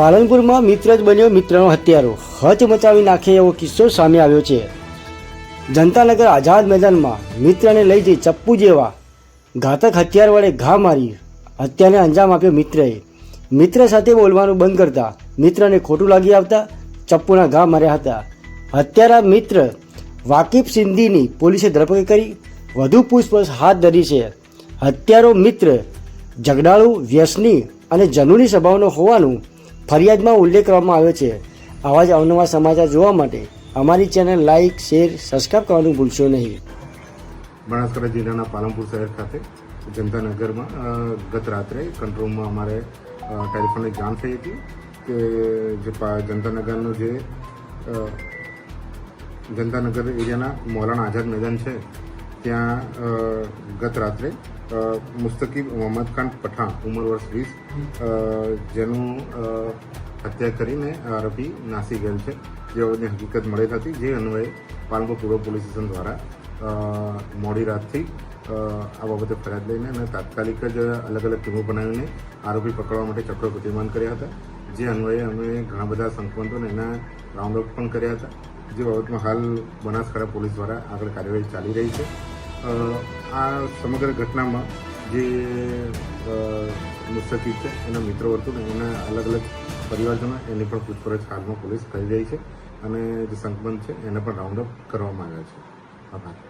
પાલનપુરમાં મિત્ર જ બન્યો મિત્રનો હત્યારો. હચ મચાવી નાખે એવો કિસ્સો સામે આવ્યો છે. જનતાનગર આઝાદ મેદાનમાં મિત્રને લઈ જઈ ચપ્પુ જેવા ઘાતક હથિયાર વડે ઘા મારી હત્યાને અંજામ આપ્યો મિત્રએ. મિત્ર સાથે બોલવાનું બંધ કરતા મિત્રને ખોટું લાગી આવતા ચપ્પુના ઘા માર્યા હતા. હત્યારા મિત્ર વાકિફ સિંધીની પોલીસે ધરપકડ કરી, વધુ પૂછપરછ હાથ ધરી છે. હત્યારો મિત્ર ઝઘડાળુ વ્યસની અને જનૂની સ્વભાવનો હોવાનું ફરિયાદમાં ઉલ્લેખ કરવામાં આવ્યો છે. આવા જ અવનવા સમાચાર જોવા માટે અમારી ચેનલ લાઇક શેર સબસ્ક્રાઈબ કરવાનું ભૂલશો નહીં. બનાસકાંઠા જિલ્લાના પાલનપુર શહેર ખાતે જનતાનગરમાં ગત રાત્રે કંટ્રોલમાં અમારે ટેલિફોનની જાણ થઈ હતી કે જે જનતાનગરનો જે જનતાનગર એરિયાના મૌલાના આઝાદ મેદાન છે, ત્યાં ગત રાત્રે મુસ્તકીબ મોહમ્મદ ખાન પઠાણ, ઉંમર વર્ષ વીસ. જેનું હત્યા કરીને આરોપી નાસી ગયેલ છે. જે બાબતની હકીકત મળેલ હતી જે અન્વયે પાલનપુર પૂર્વ પોલીસ સ્ટેશન દ્વારા મોડી રાતથી આ બાબતે ફરિયાદ લઈને અને તાત્કાલિક જ અલગ અલગ ટીમો બનાવીને આરોપી પકડવા માટે ચક્રો ગતિમાન કર્યા હતા. જે અન્વયે અમે ઘણા બધા સંકવંતોને એના રાઉન્ડઅપ પણ કર્યા હતા. જે બાબતમાં હાલ બનાસકાંઠા પોલીસ દ્વારા આગળ કાર્યવાહી ચાલી રહી છે. આ સમગ્ર ઘટનામાં જે મુસ્તકી છે, એના મિત્રો વર્તુળ એના અલગ અલગ પરિવારજનો એની પણ પૂછપરછ હાલમાં પોલીસ કરી રહી છે અને જે સંકબંધ છે, એને પણ રાઉન્ડ અપ કરવામાં આવ્યા છે. આભાર.